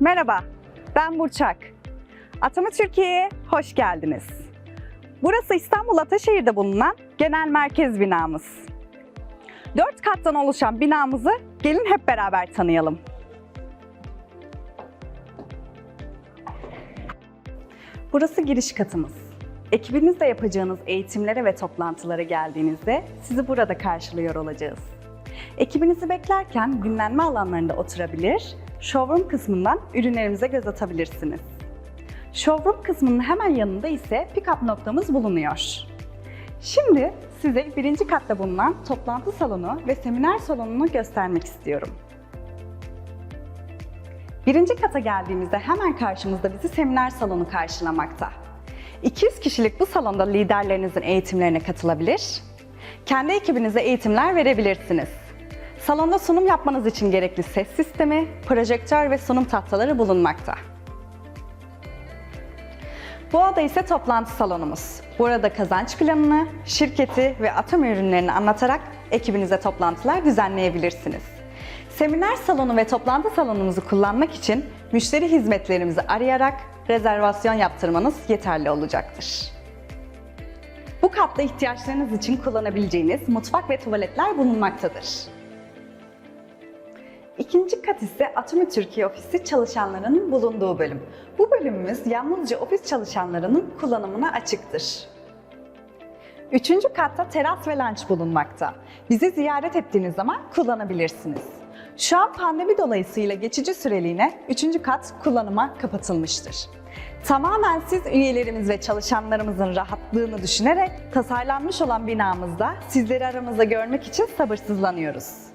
Merhaba, ben Burçak. Atama Türkiye'ye hoş geldiniz. Burası İstanbul Ataşehir'de bulunan genel merkez binamız. Dört kattan oluşan binamızı gelin hep beraber tanıyalım. Burası giriş katımız. Ekibinizle yapacağınız eğitimlere ve toplantılara geldiğinizde sizi burada karşılıyor olacağız. Ekibinizi beklerken dinlenme alanlarında oturabilir, showroom kısmından ürünlerimize göz atabilirsiniz. Showroom kısmının hemen yanında ise pick-up noktamız bulunuyor. Şimdi size birinci katta bulunan toplantı salonu ve seminer salonunu göstermek istiyorum. Birinci kata geldiğimizde hemen karşımızda bizi seminer salonu karşılamakta. 200 kişilik bu salonda liderlerinizin eğitimlerine katılabilir, kendi ekibinize eğitimler verebilirsiniz. Salonda sunum yapmanız için gerekli ses sistemi, projektör ve sunum tahtaları bulunmakta. Bu oda ise toplantı salonumuz. Burada kazanç planını, şirketi ve atom ürünlerini anlatarak ekibinize toplantılar düzenleyebilirsiniz. Seminer salonu ve toplantı salonumuzu kullanmak için müşteri hizmetlerimizi arayarak rezervasyon yaptırmanız yeterli olacaktır. Bu katta ihtiyaçlarınız için kullanabileceğiniz mutfak ve tuvaletler bulunmaktadır. İkinci kat ise Atomi Türkiye Ofisi çalışanlarının bulunduğu bölüm. Bu bölümümüz yalnızca ofis çalışanlarının kullanımına açıktır. Üçüncü katta teras ve lunch bulunmakta. Bizi ziyaret ettiğiniz zaman kullanabilirsiniz. Şu an pandemi dolayısıyla geçici süreliğine üçüncü kat kullanıma kapatılmıştır. Tamamen siz üyelerimiz ve çalışanlarımızın rahatlığını düşünerek tasarlanmış olan binamızda sizleri aramızda görmek için sabırsızlanıyoruz.